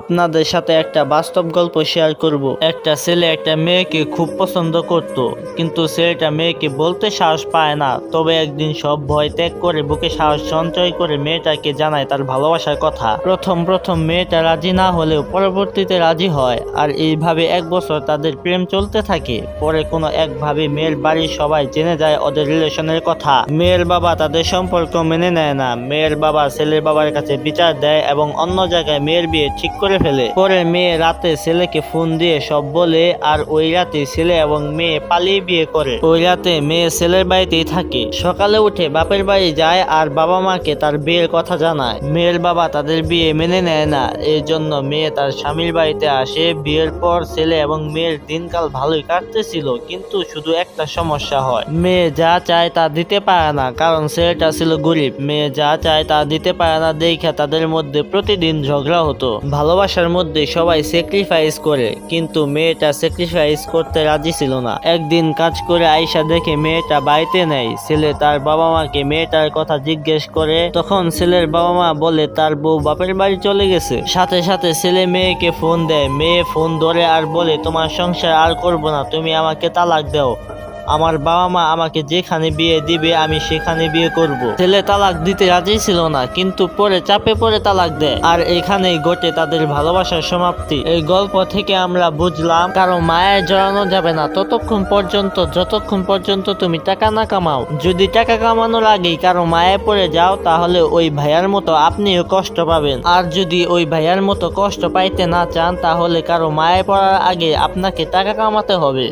আপনাদের সাথে একটা বাস্তব গল্প শেয়ার করব। একটা ছেলে একটা মেয়েকে খুব পছন্দ করত, কিন্তু ছেলেটা মেয়েকে বলতে সাহস পায় না। তবে একদিন সব ভয় ত্যাগ করে বুকে সাহস সঞ্চয় করে মেয়েটাকে জানায় তার ভালোবাসার কথা। প্রথম প্রথম মেয়েটা রাজি না হলেও পরবর্তীতে রাজি হয়, আর এইভাবে এক বছর তাদের প্রেম চলতে থাকে। পরে কোনো একভাবে মেয়ের বাড়ির সবাই জেনে যায় ওদের রিলেশনের কথা। মেয়ের বাবা তাদের সম্পর্ক মেনে নেয় না। মেয়ের বাবা ছেলের বাবার কাছে বিচার দেয় এবং অন্য জায়গায় মেয়ের বিয়ে ঠিক করে ফেলে। পরে মেয়ে রাতে ছেলেকে ফোন দিয়ে সব বলে আর ওই রাতে ছেলে এবং মেয়ে পালিয়ে বিয়ে করে। ওই রাতে মেয়ে ছেলের বাড়িতেই থাকে। সকালে উঠে বাপের বাড়ি যায় আর বাবা মাকে তার বিয়ের কথা জানায়। মেয়ের বাবা তাদের বিয়ে মেনে নেয় না। এই জন্য মেয়ে তার স্বামীর বাড়িতে আসে। বিয়ের পর ছেলে এবং মেয়ের দিনকাল ভালোই কাটতেছিল, কিন্তু শুধু একটা সমস্যা হয়। মেয়ে যা চায় তা দিতে পারে না, কারণ ছেলেটা ছিল গরিব। মেয়ে যা চায় তা দিতে পারে না, দেখে তাদের মধ্যে প্রতিদিন ঝগড়া হতো। ভালোবাসার মধ্যে সবাই স্যাক্রিফাইস করে, কিন্তু মেয়েটা স্যাক্রিফাইস করতে রাজি ছিল না। একদিন কাজ করে আয়সা দেখে মেয়েটা বাড়িতে নেই, ছেলে তার বাবা মাকে মেয়েটার কথা জিজ্ঞেস করে, তখন ছেলের বাবা মা বলে, তার বউ বাপের বাড়ি চলে গেছে। সাথে সাথে ছেলে মেয়েকে ফোন দেয়, মেয়ে ফোন ধরে আর বলে, তোমার সংসার আর করব না, তুমি আমাকে তালাক দাও। আমার বাবা মা আমাকে যেখানে বিয়ে দিবে, আমি সেখানে বিয়ে করব। ছেলে তালাক দিতে রাজি ছিল না, কিন্তু পরে চাপে পড়ে তালাক দেয়। আর এখানেই ঘটে তাদের ভালোবাসার সমাপ্তি। এই গল্প থেকে আমরা বুঝলাম, কারও মায়ের জড়ানো যাবে না। ততক্ষণ পর্যন্ত, যতক্ষণ পর্যন্ত তুমি টাকা না কামাও, যদি টাকা কামানোর আগেই কারও মায়ে পড়ে যাও, তাহলে ওই ভাইয়ার মতো আপনিও কষ্ট পাবেন। আর যদি ওই ভাইয়ার মতো কষ্ট পাইতে না চান, তাহলে কারও মায়ে পড়ার আগে আপনাকে টাকা কামাতে হবে।